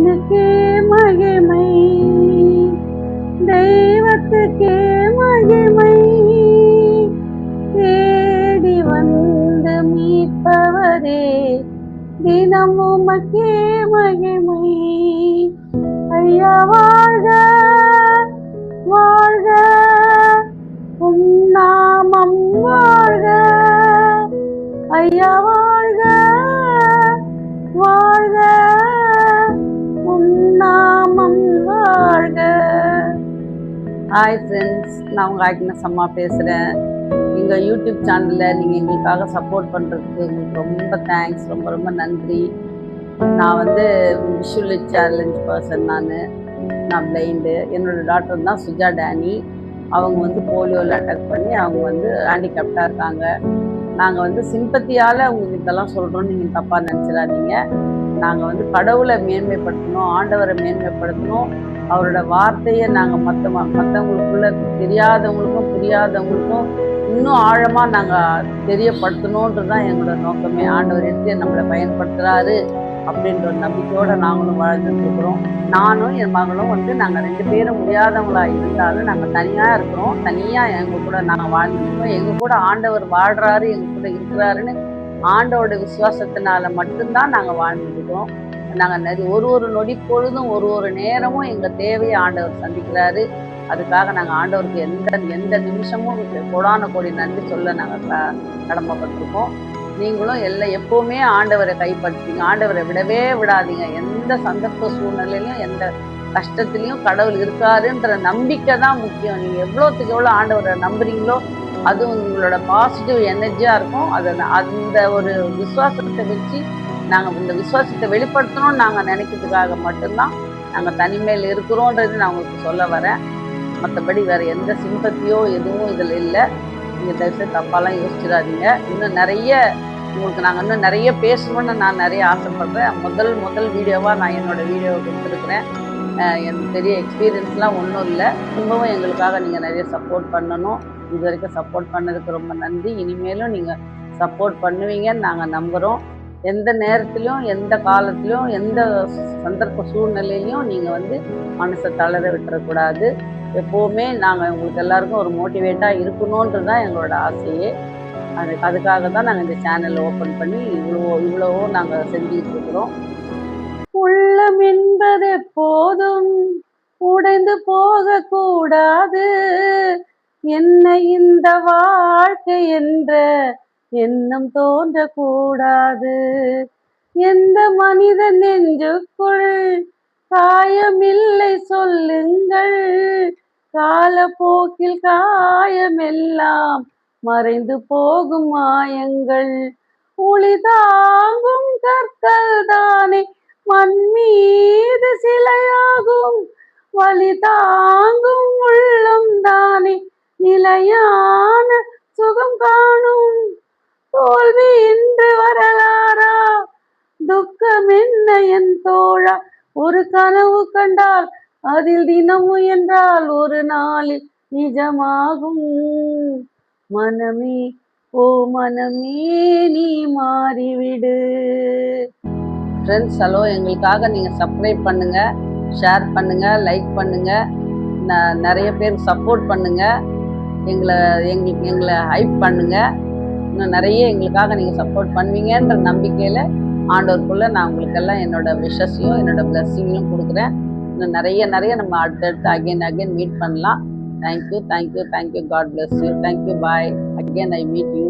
தேவனுக்கே மகிமை. தெய்வத்துக்கே மகிமை. தேடி வந்து மீட்பவரே தினம் உமக்கே மகிமை. ஐயா வாழ்க வாழ்க. உம் நாமம் வாழ்க. ஐயா ஹாய் ஃப்ரெண்ட்ஸ் நான் உங்கள் ஆக்னஸ் அம்மா பேசுகிறேன் எங்கள் யூடியூப் சேனலில் நீங்கள் எங்களுக்காக சப்போர்ட் பண்ணுறதுக்கு உங்களுக்கு ரொம்ப தேங்க்ஸ் ரொம்ப ரொம்ப நன்றி. நான் வந்து விஷுவலி சேலஞ்ச் பர்சன் நான். நான் பிளைண்டு என்னோட டாக்டர் தான் சுஜா டேனி. அவங்க வந்து போலியோவில் அட்டாக் பண்ணி அவங்க வந்து ஹேண்டிகேப்டாக இருக்காங்க. நாங்கள் வந்து சிம்பத்தியால் உங்களுக்கு இதெல்லாம் சொல்கிறோன்னு நீங்கள் தப்பாக நினச்சிடாதீங்க. நாங்கள் வந்து கடவுளை மேன்மைப்படுத்தணும் ஆண்டவரை மேன்மைப்படுத்தணும். அவரோட வார்த்தையை நாங்கள் மற்ற மற்றவங்களுக்குள்ள தெரியாதவங்களுக்கும் புரியாதவங்களுக்கும் இன்னும் ஆழமாக நாங்கள் தெரியப்படுத்தணுன்றது தான் எங்களோட நோக்கமே. ஆண்டவர் எடுத்து நம்மளை பயன்படுத்துகிறாரு அப்படின்ற ஒரு நம்பிக்கையோடு நாங்களும் வாழ்ந்துட்டுருக்குறோம் நானும் என் மகளும் வந்து நாங்கள் ரெண்டு பேரும் முடியாதவங்களா இருந்தாலும் நாங்கள் தனியாக இருக்கிறோம். தனியாக எங்கள் கூட நாங்கள் வாழ்ந்துருக்கோம் எங்கள் கூட ஆண்டவர் வாழ்கிறாரு எங்கள் கூட இருக்கிறாருன்னு ஆண்டோட விசுவாசத்தினால மட்டும்தான் நாங்கள் வாழ்ந்துருக்கிறோம் நாங்கள் நிறைய ஒரு ஒரு நொடி பொழுதும் ஒரு ஒரு நேரமும் எங்கள் தேவையை ஆண்டவர் சந்திக்கிறாரு. அதுக்காக நாங்கள் ஆண்டவருக்கு எந்த எந்த நிமிஷமும் கொடான கோடி நன்றி சொல்ல நாங்கள் கடமைப்பட்டிருக்கோம். நீங்களும் எல்லாம் எப்போவுமே ஆண்டவரை கைப்படுத்திங்க ஆண்டவரை விடவே விடாதீங்க. எந்த சந்தர்ப்ப சூழ்நிலையிலும் எந்த கஷ்டத்துலையும் கடவுள் இருக்காருன்ற நம்பிக்கை தான் முக்கியம். நீங்கள் எவ்வளோத்துக்கு எவ்வளோ ஆண்டவரை நம்புறீங்களோ அது உங்களோட பாசிட்டிவ் எனர்ஜியாக இருக்கும். அதை அந்த ஒரு விசுவாசத்தை வச்சு நாங்கள் இந்த விசுவாசத்தை வெளிப்படுத்தணும்னு நாங்கள் நினைக்கிறதுக்காக மட்டும்தான் நாங்கள் தனிமையில் இருக்கிறோன்றது நான் உங்களுக்கு சொல்ல வரேன். மற்றபடி வேறு எந்த சிம்பத்தியோ எதுவும் இதில் இல்லை. நீங்கள் தயவுசெய்து தப்பாலாம் யோசிச்சிடாதீங்க. இன்னும் நிறைய உங்களுக்கு நாங்கள் இன்னும் நிறைய பேசணும்னு நான் நிறைய ஆசைப்பட்றேன். முதல் முதல் வீடியோவாக நான் என்னோடய வீடியோவை கொடுத்துருக்குறேன். எனக்கு பெரிய எக்ஸ்பீரியன்ஸ்லாம் ஒன்றும் இல்லை. திரும்பவும் எங்களுக்காக நீங்கள் நிறைய சப்போர்ட் பண்ணணும். இது வரைக்கும் சப்போர்ட் பண்ணதுக்கு ரொம்ப நன்றி. இனிமேலும் நீங்கள் சப்போர்ட் பண்ணுவீங்கன்னு நாங்கள் நம்புகிறோம் எந்த நேரத்திலையும் எந்த காலத்திலையும் எந்த சந்தர்ப்ப சூழ்நிலையிலையும் நீங்கள் வந்து மனசை தளர விட்டுறக்கூடாது. எப்போவுமே நாங்கள் உங்களுக்கு எல்லாருக்கும் ஒரு மோட்டிவேட்டாக இருக்கணுன்றது தான் எங்களோட ஆசையே. அது அதுக்காக தான் நாங்கள் இந்த சேனல் ஓப்பன் பண்ணி இவ்வளோ இவ்வளவோ நாங்கள் செஞ்சுக்கிட்டு இருக்கிறோம். உள்ளம் என்பது போதும் உடைந்து போகக்கூடாது. என்ன இந்த வாழ்க்கை என்ற எண்ணம் தோன்றக்கூடாது. எந்த மனித நெஞ்சுக்குள் காயமில்லை சொல்லுங்கள். காலப்போக்கில் காயமெல்லாம் மறைந்து போகும் மாயங்கள். ஒளி தாங்கும் கற்கள் தானே மண் மீது சிலையாகும். வழி தாங்கும் உள்ளம் தானே நிலையான சுகம் ஒரு கனவு கண்டால் அதில் தினமும் என்றால் ஒரு நாளில் நிஜமாகும். மனமே ஓ மனமே நீ மாறிவிடு. ஃப்ரெண்ட்ஸ் ஹலோ எங்களுக்காக நீங்கள் சப்ஸ்கிரைப் பண்ணுங்க ஷேர் பண்ணுங்க லைக் பண்ணுங்க நிறைய பேர் சப்போர்ட் பண்ணுங்க. எங்களை எங்களுக்கு எங்களை ஹைப் பண்ணுங்க. இன்னும் நிறைய எங்களுக்காக நீங்கள் சப்போர்ட் பண்ணுவீங்கன்ற நம்பிக்கையில் ஆண்டோருக்குள்ளே நான் உங்களுக்கெல்லாம் என்னோட விஷஸையும் என்னோட பிளஸ்ஸிங்கையும் கொடுக்குறேன். இன்னும் நிறைய நிறைய நம்ம அடுத்தடுத்து அகைன் அகைன் மீட் பண்ணலாம். Thank you thank you thank you God bless you thank you bye again I meet you